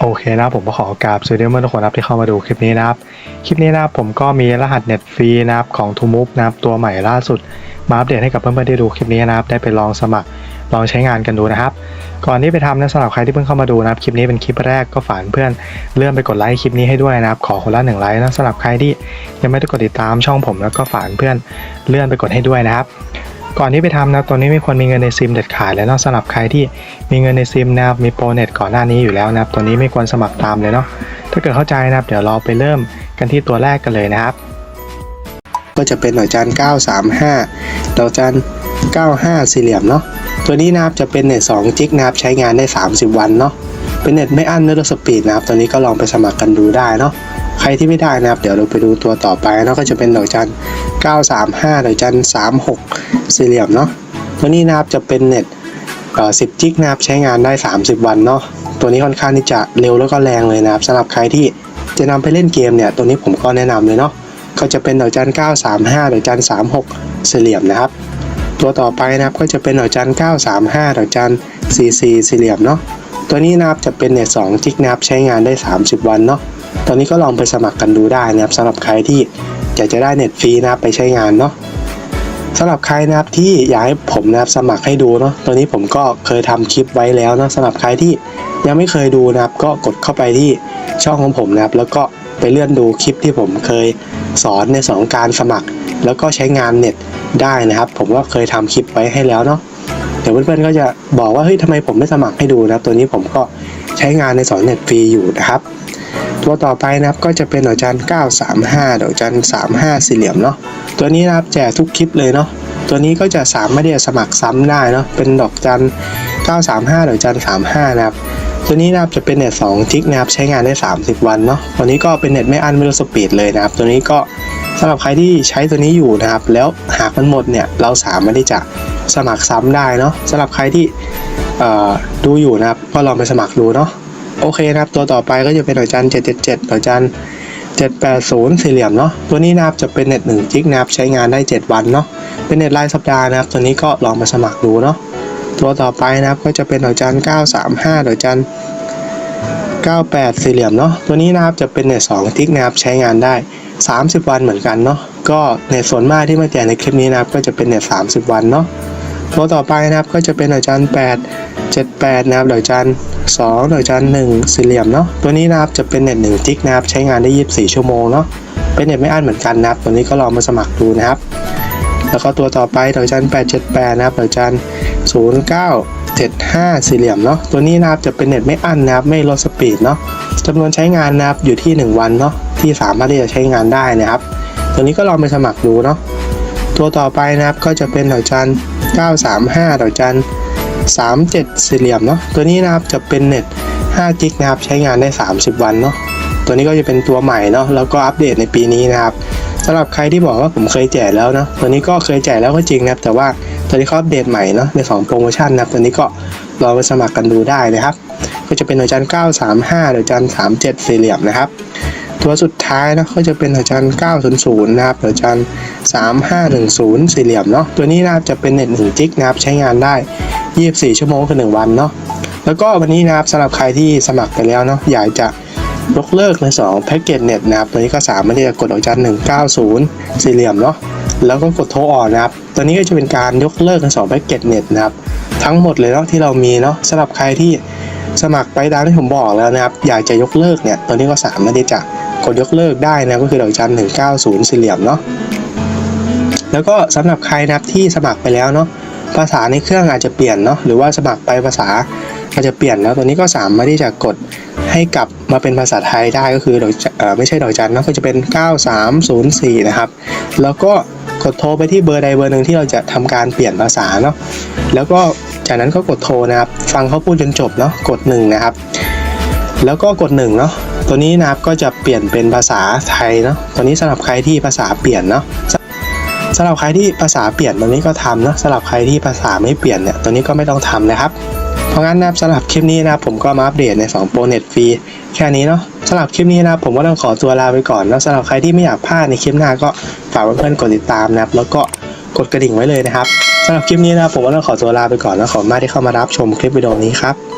โอเคนะผมก็ขอกราบสวัสดีเพื่อนทุกคนนะครับที่เข้ามาดูคลิปนี้นะครับ คลิปนี้นะครับผมก็มีรหัสเน็ตฟรีนะครับของ t ูมูฟนะครับตัวใหม่ล่าสุด มาอัปเดตให้กับเพื่อนๆที่ดูคลิปนี้นะครับ ได้ไปลองสมัครลองใช้งานกันดูนะครับ ก่อนที่ไปทำนะสำหรับใครที่เพิ่งเข้ามาดูนะครับคลิปนี้เป็นคลิปแรกก็ฝากเพื่อนเลื่อนไปกดไลค์คลิปนี้ให้ด้วยนะครับ ขอคนละหนึ่งไลค์นะสำหรับใครที่ยังไม่ได้กดติดตามช่องผมแล้วก็ฝากเพื่อนเลื่อนไปกดให้ด้วยนะครับ ก่อนที่ไปทำนะตอนนี้ไม่ควรมีเงินในซิมเด็ดขาดเลยเนาะสำหรับใครที่มีเงินในซิมนะครับมีโปรเน็ตก่อนหน้านี้อยู่แล้วนะครับตัวนี้ไม่ควรสมัครตามเลยเนาะถ้าเกิดเข้าใจนะครับเดี๋ยวเราไปเริ่มกันที่ตัวแรกกันเลยนะครับก็จะเป็นดอกจัน935ดอกจัน95 สี่เหลี่ยมเนาะ ตัวนี้นะครับจะเป็นเน็ต2จิกนะครับใช้งานได้ 30 วันเนาะ เป็นเน็ตไม่อั้นเนื้อสปีดนะครับ ตัวนี้ก็ลองไปสมัครกันดูได้เนาะ ใครที่ไม่ได้นะครับ เดี๋ยวเราไปดูตัวต่อไปเนาะก็จะเป็นดอกจัน 935 ดอกจัน 36 สี่เหลี่ยมเนาะตัวนี้นะครับจะเป็นเน็ต10จิกนะครับใช้งานได้ 30 วันเนาะตัวนี้ค่อนข้างที่จะเร็วแล้วก็แรงเลยนะครับสำหรับใครที่จะนำไปเล่นเกมเนี่ยตัวนี้ผมก็แนะนำเลยเนาะก็จะเป็นดอกจัน 935 ดอกจัน 36 สี่เหลี่ยมนะครับ ตัวต่อไปนะครับก็จะเป็นดอกจัน 935 ดอกจัน 44 สี่เหลี่ยมเนาะตัวนี้นะครับจะเป็นเน็ต2จิกนะครับใช้งานได้ 30 วันเนาะ ตอนนี้ก็ลองไปสมัครกันดูได้นะครับสำหรับใครที่อยากจะได้เน็ตฟรีนะครับไปใช้งานเนาะสำหรับใครนะครับที่อยากให้ผมนะครับสมัครให้ดูเนาะตัวนี้ผมก็เคยทำคลิปไว้แล้วนะสำหรับใครที่ยังไม่เคยดูนะครับ ก็กดเข้าไปที่ช่องของผมนะครับ แล้วก็ไปเลื่อนดูคลิปที่ผมเคยสอนในสองการสมัคร แล้วก็ใช้งานเน็ตได้นะครับ ผมก็เคยทำคลิปไว้ให้แล้วเนาะเดี๋ยวเพื่อนๆก็จะบอกว่าเฮ้ยทำไมผมไม่สมัครให้ดูนะครับตัวนี้ผมก็ใช้งานในสอนเน็ตฟรีอยู่นะครับ ตัวต่อไปนะครับก็จะเป็นดอกจัน935ดอกจัน35สี่เหลี่ยมเนาะตัวนี้นะครับแจกทุกคลิปเลยเนาะตัวนี้ก็จะสามารถที่จะสมัครซ้ำได้เนาะเป็นดอกจัน935ดอกจัน35นะครับตัวนี้นะครับจะเป็นเน็ต2จิกนะครับใช้งานได้ 30 วันเนาะตัวนี้ก็เป็นเน็ตไม่อันไม่ลดสปีดเลยนะครับ ตัวนี้ก็สำหรับใครที่ใช้ตัวนี้อยู่นะครับ แล้วหากมันหมดเนี่ยเราสามารถที่จะสมัครซ้ำได้เนาะสำหรับใครที่ดูอยู่นะครับก็ลองไปสมัครดูเนาะ โอเคนะครับ ตัวต่อไปก็จะเป็นดอกจัน777ดอกจัน780สี่เหลี่ยมเนาะตัวนี้นะครับจะเป็นเน็ต1จิกนะครับใช้งานได้ 7 วันเนาะเป็นเน็ตรายสัปดาห์นะครับ ตัวนี้ก็ลองมาสมัครดูเนาะตัวต่อไปนะครับก็จะเป็นดอกจัน935ดอกจัน98สี่เหลี่ยมเนาะตัวนี้นะครับจะเป็นเน็ต2ทิกนะครับใช้งานได้ 30 วันเหมือนกันเนาะก็เน็ตส่วนมากที่มาแจกในคลิปนี้นะครับก็จะเป็นเน็ต30 วันเนาะตัวต่อไปนะครับก็จะเป็นดอกจัน8 78นะครับดอกจัน2ดอกจัน1สี่เหลี่ยมเนาะตัวนี้นะครับจะเป็นเน็ต1ทิกนะครับใช้งานได้ 24 ชั่วโมงเนาะเป็นเน็ตไม่อั้นเหมือนกันนะครับตัวนี้ก็ลองมาสมัครดูนะครับ แล้วก็ตัวต่อไปดอกจัน878นะครับดอกจัน0975สี่เหลี่ยมเนาะตัวนี้นะครับจะเป็นเน็ตไม่อั้นนะครับไม่ลดสปีดเนาะจำนวนใช้งานนะครับอยู่ที่ 1 วันเนาะที่สามารถที่จะใช้งานได้นะครับ ตัวนี้ก็ลองไปสมัครดูเนาะตัวต่อไปนะครับก็จะเป็นดอกจัน935ดอกจัน 37สี่เหลี่ยมเนาะตัวนี้นะครับจะเป็นเน็ต5จิกนะครับใช้งานได้ 30 วันเนาะตัวนี้ก็จะเป็นตัวใหม่เนาะแล้วก็อัปเดตในปีนี้นะครับสำหรับใครที่บอกว่าผมเคยแจกแล้วเนาะตัวนี้ก็เคยแจกแล้วก็จริงนะครับ แต่ว่าตอนนี้เขาอัปเดตใหม่เนาะใน2โปรโมชั่นนะครับตัวนี้ก็ลองไปสมัครกันดูได้นะครับ ก็จะเป็นดอกจัน935ดอกจัน37สี่เหลี่ยมนะครับ ตัวสุดท้ายนะก็จะเป็นดอกจัน900 นะครับดอกจัน3510 สี่เหลี่ยมเนาะตัวนี้นะครับจะเป็นเน็ต1จิกนะครับใช้งานได้ 24 ชั่วโมงคือ 1 วันเนาะแล้วก็วันนี้นะครับสำหรับใครที่สมัครไปแล้วเนาะอยากจะยกเลิกใน2แพ็กเกจเน็ตนะครับตัวนี้ก็สามารถที่จะกดดอกจัน190 สี่เหลี่ยมเนาะแล้วก็กดโทรออกนะครับตัวนี้ก็จะเป็นการยกเลิกใน2แพ็กเกจเน็ตนะครับทั้งหมดเลยเนาะที่เรามีเนาะสำหรับใครที่สมัครไปตามที่ผมบอกแล้วนะครับ อยากจะยกเลิกเนี่ย ตัวนี้ก็สามารถที่จะ กดยกเลิกได้นะก็คือดอกจัน190สี่เหลี่ยมเนาะแล้วก็สำหรับใครนะครับที่สมัครไปแล้วเนาะภาษาในเครื่องอาจจะเปลี่ยนเนาะหรือว่าสมัครไปภาษาอาจจะเปลี่ยนแล้วตัวนี้ก็สามารถที่จะกดให้กลับมาเป็นภาษาไทยได้ก็คือดอกไม่ใช่ดอกจันนะก็จะเป็น 9304 นะครับ แล้วก็กดโทรไปที่เบอร์ใดเบอร์หนึ่งที่เราจะทำการเปลี่ยนภาษาเนาะแล้วก็จากนั้นก็กดโทรนะครับ ฟังเขาพูดจนจบเนาะกดหนึ่งนะครับ แล้วก็กดหนึ่งเนาะ ตัวนี้นะครับก็จะเปลี่ยนเป็นภาษาไทยเนาะตัวนี้สำหรับใครที่ภาษาเปลี่ยนเนาะสำหรับใครที่ภาษาเปลี่ยนตัวนี้ก็ทำนะสำหรับใครที่ภาษาไม่เปลี่ยนเนี่ยตัวนี้ก็ไม่ต้องทำนะครับเพราะงั้นนะครับสำหรับคลิปนี้นะครับผมก็มาอัปเดตใน2โปรเน็ตฟรีแค่นี้เนาะสำหรับคลิปนี้นะครับผมก็ต้องขอตัวลาไปก่อนนะสำหรับใครที่ไม่อยากพลาดในคลิปหน้าก็ฝากเพื่อนๆกดติดตามนะครับ แล้วก็กดกระดิ่งไว้เลยนะครับสำหรับคลิปนี้นะครับผมก็ต้องขอตัวลาไปก่อนแล้วขอบคุณมากที่เข้ามารับชมคลิปวิดีโอนี้ครับ